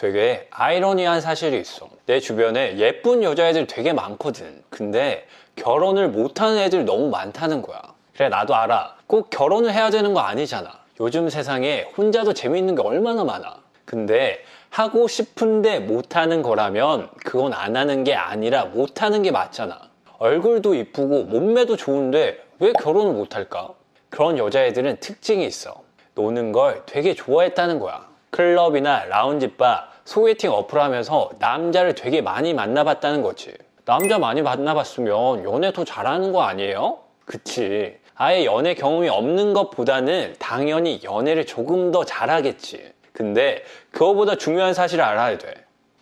되게 아이러니한 사실이 있어. 내 주변에 예쁜 여자애들 되게 많거든. 근데 결혼을 못하는 애들 너무 많다는 거야. 그래, 나도 알아. 꼭 결혼을 해야 되는 거 아니잖아. 요즘 세상에 혼자도 재미있는 게 얼마나 많아. 근데 하고 싶은데 못하는 거라면 그건 안 하는 게 아니라 못하는 게 맞잖아. 얼굴도 이쁘고 몸매도 좋은데 왜 결혼을 못할까? 그런 여자애들은 특징이 있어. 노는 걸 되게 좋아했다는 거야. 클럽이나 라운지바, 소개팅 어플 하면서 남자를 되게 많이 만나봤다는 거지. 남자 많이 만나봤으면 연애 더 잘하는 거 아니에요? 그치. 아예 연애 경험이 없는 것보다는 당연히 연애를 조금 더 잘하겠지. 근데 그거보다 중요한 사실을 알아야 돼.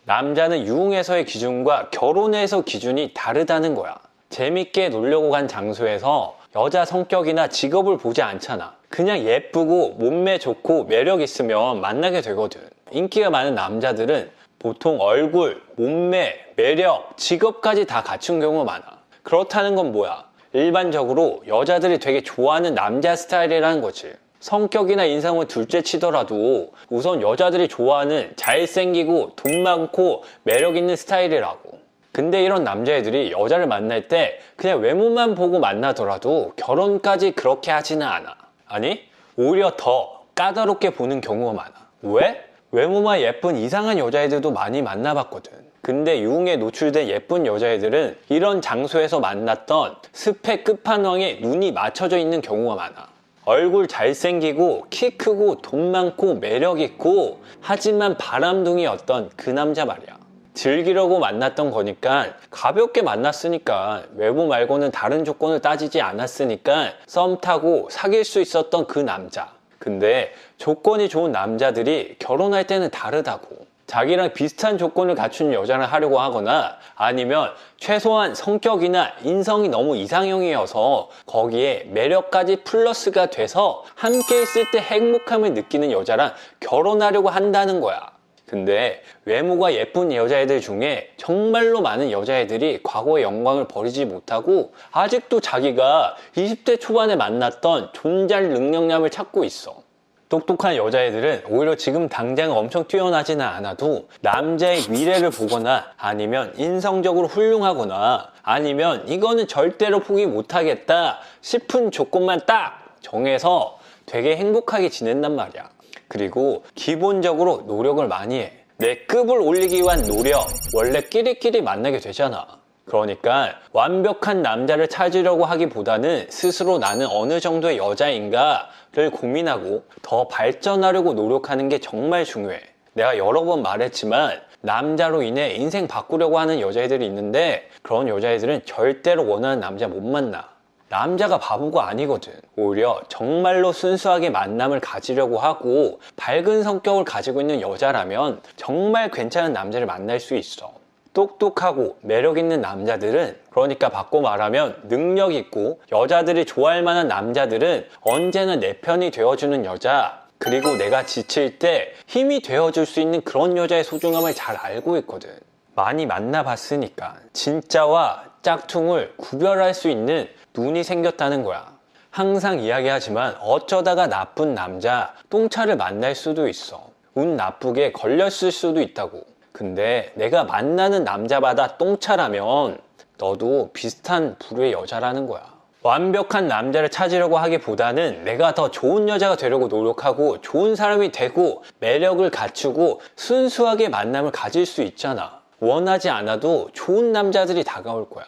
남자는 유흥에서의 기준과 결혼에서 기준이 다르다는 거야. 재밌게 놀려고 간 장소에서 여자 성격이나 직업을 보지 않잖아. 그냥 예쁘고 몸매 좋고 매력 있으면 만나게 되거든. 인기가 많은 남자들은 보통 얼굴, 몸매, 매력, 직업까지 다 갖춘 경우가 많아. 그렇다는 건 뭐야? 일반적으로 여자들이 되게 좋아하는 남자 스타일이라는 거지. 성격이나 인상은 둘째 치더라도 우선 여자들이 좋아하는 잘생기고 돈 많고 매력 있는 스타일이라고. 근데 이런 남자애들이 여자를 만날 때 그냥 외모만 보고 만나더라도 결혼까지 그렇게 하지는 않아. 아니, 오히려 더 까다롭게 보는 경우가 많아. 왜? 외모만 예쁜 이상한 여자애들도 많이 만나봤거든. 근데 유흥에 노출된 예쁜 여자애들은 이런 장소에서 만났던 스펙 끝판왕에 눈이 맞춰져 있는 경우가 많아. 얼굴 잘생기고 키 크고 돈 많고 매력 있고 하지만 바람둥이였던 그 남자 말이야. 즐기려고 만났던 거니까 가볍게 만났으니까 외모 말고는 다른 조건을 따지지 않았으니까 썸 타고 사귈 수 있었던 그 남자. 근데 조건이 좋은 남자들이 결혼할 때는 다르다고. 자기랑 비슷한 조건을 갖춘 여자를 하려고 하거나 아니면 최소한 성격이나 인성이 너무 이상형이어서 거기에 매력까지 플러스가 돼서 함께 있을 때 행복함을 느끼는 여자랑 결혼하려고 한다는 거야. 근데 외모가 예쁜 여자애들 중에 정말로 많은 여자애들이 과거의 영광을 버리지 못하고 아직도 자기가 20대 초반에 만났던 존잘 능력남을 찾고 있어. 똑똑한 여자애들은 오히려 지금 당장 엄청 뛰어나지는 않아도 남자의 미래를 보거나 아니면 인성적으로 훌륭하거나 아니면 이거는 절대로 포기 못하겠다 싶은 조건만 딱 정해서 되게 행복하게 지낸단 말이야. 그리고 기본적으로 노력을 많이 해. 내 급을 올리기 위한 노력, 원래 끼리끼리 만나게 되잖아. 그러니까 완벽한 남자를 찾으려고 하기보다는 스스로 나는 어느 정도의 여자인가를 고민하고 더 발전하려고 노력하는 게 정말 중요해. 내가 여러 번 말했지만 남자로 인해 인생 바꾸려고 하는 여자애들이 있는데 그런 여자애들은 절대로 원하는 남자 못 만나. 남자가 바보가 아니거든. 오히려 정말로 순수하게 만남을 가지려고 하고 밝은 성격을 가지고 있는 여자라면 정말 괜찮은 남자를 만날 수 있어. 똑똑하고 매력 있는 남자들은 그러니까 바꿔 말하면 능력 있고 여자들이 좋아할 만한 남자들은 언제나 내 편이 되어주는 여자 그리고 내가 지칠 때 힘이 되어줄 수 있는 그런 여자의 소중함을 잘 알고 있거든. 많이 만나봤으니까 진짜와 짝퉁을 구별할 수 있는 눈이 생겼다는 거야. 항상 이야기하지만 어쩌다가 나쁜 남자, 똥차를 만날 수도 있어. 운 나쁘게 걸렸을 수도 있다고. 근데 내가 만나는 남자마다 똥차라면 너도 비슷한 부류의 여자라는 거야. 완벽한 남자를 찾으려고 하기보다는 내가 더 좋은 여자가 되려고 노력하고 좋은 사람이 되고 매력을 갖추고 순수하게 만남을 가질 수 있잖아. 원하지 않아도 좋은 남자들이 다가올 거야.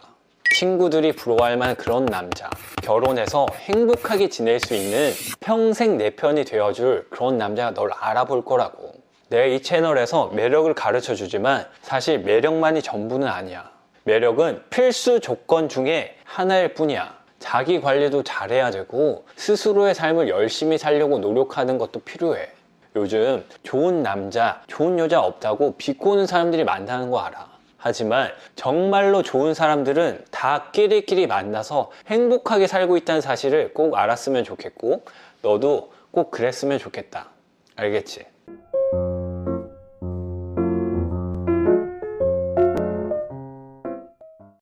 친구들이 부러워할 만한 그런 남자. 결혼해서 행복하게 지낼 수 있는 평생 내 편이 되어줄 그런 남자가 널 알아볼 거라고. 내가 이 채널에서 매력을 가르쳐 주지만 사실 매력만이 전부는 아니야. 매력은 필수 조건 중에 하나일 뿐이야. 자기 관리도 잘해야 되고 스스로의 삶을 열심히 살려고 노력하는 것도 필요해. 요즘 좋은 남자, 좋은 여자 없다고 비꼬는 사람들이 많다는 거 알아. 하지만 정말로 좋은 사람들은 다 끼리끼리 만나서 행복하게 살고 있다는 사실을 꼭 알았으면 좋겠고 너도 꼭 그랬으면 좋겠다. 알겠지?